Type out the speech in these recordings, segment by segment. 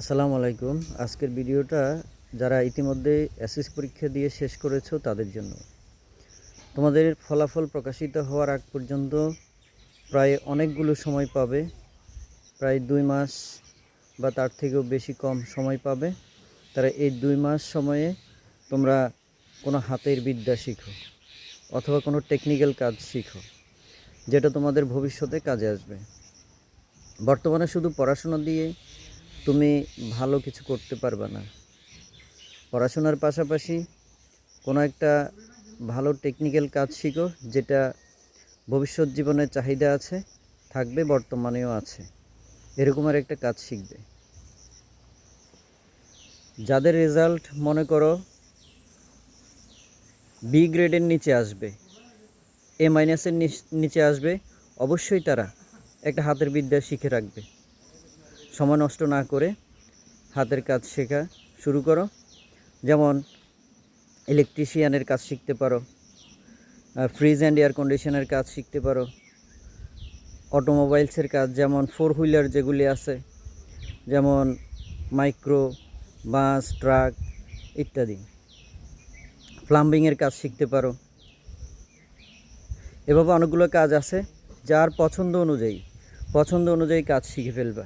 আসসালামু আলাইকুম। আজকের ভিডিওটা যারা ইতিমধ্যে এসএস পরীক্ষা দিয়ে শেষ করেছ তাদের জন্য। তোমাদের ফলাফল প্রকাশিত হওয়ার আগ পর্যন্ত প্রায় অনেকগুলো সময় পাবে। প্রায় দুই মাস বা তার থেকেও বেশি কম সময় পাবে। তারা এই দুই মাস সময়ে তোমরা কোনো হাতের বিদ্যা শিখো অথবা কোনো টেকনিক্যাল কাজ শিখো, যেটা তোমাদের ভবিষ্যতে কাজে আসবে। বর্তমানে শুধু পড়াশোনা দিয়ে তুমি ভালো কিছু করতে পারবে না। পড়াশোনার পাশাপাশি কোনো একটা ভালো টেকনিক্যাল কাজ শিখো, যেটা ভবিষ্যৎ জীবনে চাহিদা আছে, থাকবে, বর্তমানেও আছে। এরকম আর একটা কাজ শিখবে। যাদের রেজাল্ট মনে করো বি গ্রেডের নিচে আসবে এ মাইনাসের নিচে আসবে, অবশ্যই তারা একটা হাতের বিদ্যা শিখে রাখবে। সময় নষ্ট না করে হাতের কাজ শেখা শুরু করো। যেমন ইলেকট্রিশিয়ানের কাজ শিখতে পারো ফ্রিজ অ্যান্ড এয়ার কন্ডিশনের কাজ শিখতে পারো। অটোমোবাইলসের কাজ যেমন ফোর হুইলার যেগুলি আছে, যেমন মাইক্রো বাস ট্রাক ইত্যাদি। প্লাম্বিংয়ের কাজ শিখতে পারো। এভাবে অনেকগুলো কাজ আছে, যার পছন্দ অনুযায়ী পছন্দ অনুযায়ী কাজ শিখে ফেলবা।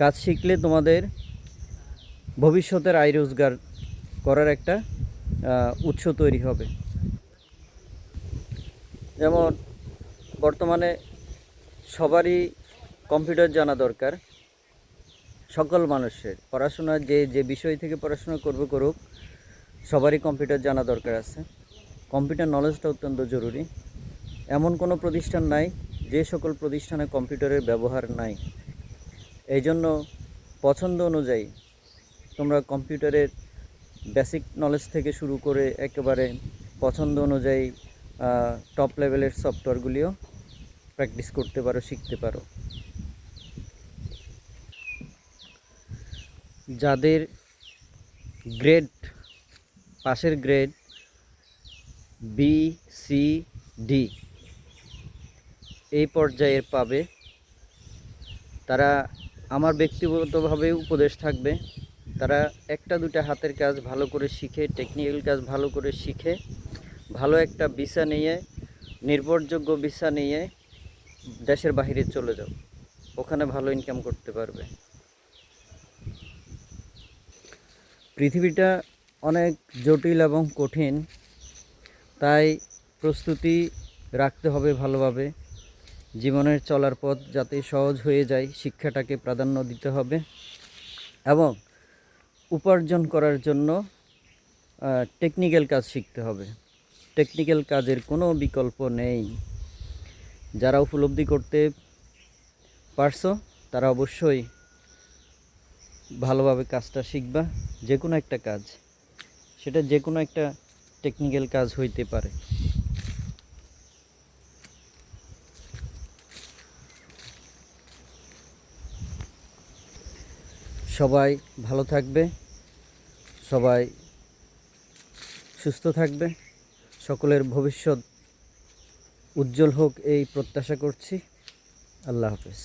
কাজ শিখলে তোমাদের ভবিষ্যতের আয় রোজগার করার একটা উৎস তৈরি হবে। যেমন বর্তমানে সবারই কম্পিউটার জানা দরকার, সকল মানুষের। পড়াশোনা যে যে বিষয় থেকে পড়াশোনা করবে করুক, সবারই কম্পিউটার জানা দরকার আছে। কম্পিউটার নলেজটা অত্যন্ত জরুরি। এমন কোনো প্রতিষ্ঠান নাই, যে সকল প্রতিষ্ঠানে কম্পিউটারের ব্যবহার নাই। এই জন্য পছন্দ অনুযায়ী তোমরা কম্পিউটারের বেসিক নলেজ থেকে শুরু করে একেবারে পছন্দ অনুযায়ী টপ লেভেলের সফটওয়্যারগুলিও প্র্যাকটিস করতে পারো, শিখতে পারো। যাদের গ্রেড, পাশের গ্রেড বি সি ডি এই পর্যায়ের পাবে, তারা আমার ব্যক্তিগতভাবে উপদেশ থাকবে, তারা একটা দুটা হাতের কাজ ভালো করে শিখে টেকনিক্যাল কাজ ভালো করে শিখে, ভালো একটা ভিসা নিয়ে, নির্ভরযোগ্য ভিসা নিয়ে দেশের বাইরে চলে যাও। ওখানে ভালো ইনকাম করতে পারবে। পৃথিবীটা অনেক জটিল এবং কঠিন, তাই প্রস্তুতি রাখতে হবে ভালোভাবে। জীবনের চলার পথ যাতে সহজ হয়ে যায়, শিক্ষাটাকে প্রাধান্য দিতে হবে এবং উপার্জন করার জন্য টেকনিক্যাল কাজ শিখতে হবে। টেকনিক্যাল কাজের কোনো বিকল্প নেই। যারা উপলব্ধি করতে পারছ, তারা অবশ্যই ভালোভাবে কাজটা শিখবা যে কোনো একটা কাজ। সেটা যে কোনো একটা টেকনিক্যাল কাজ হইতে পারে। সবাই ভালো থাকবে, সবাই সুস্থ থাকবে, সকলের ভবিষ্যৎ উজ্জ্বল হোক এই প্রত্যাশা করছি। আল্লাহ হাফেজ।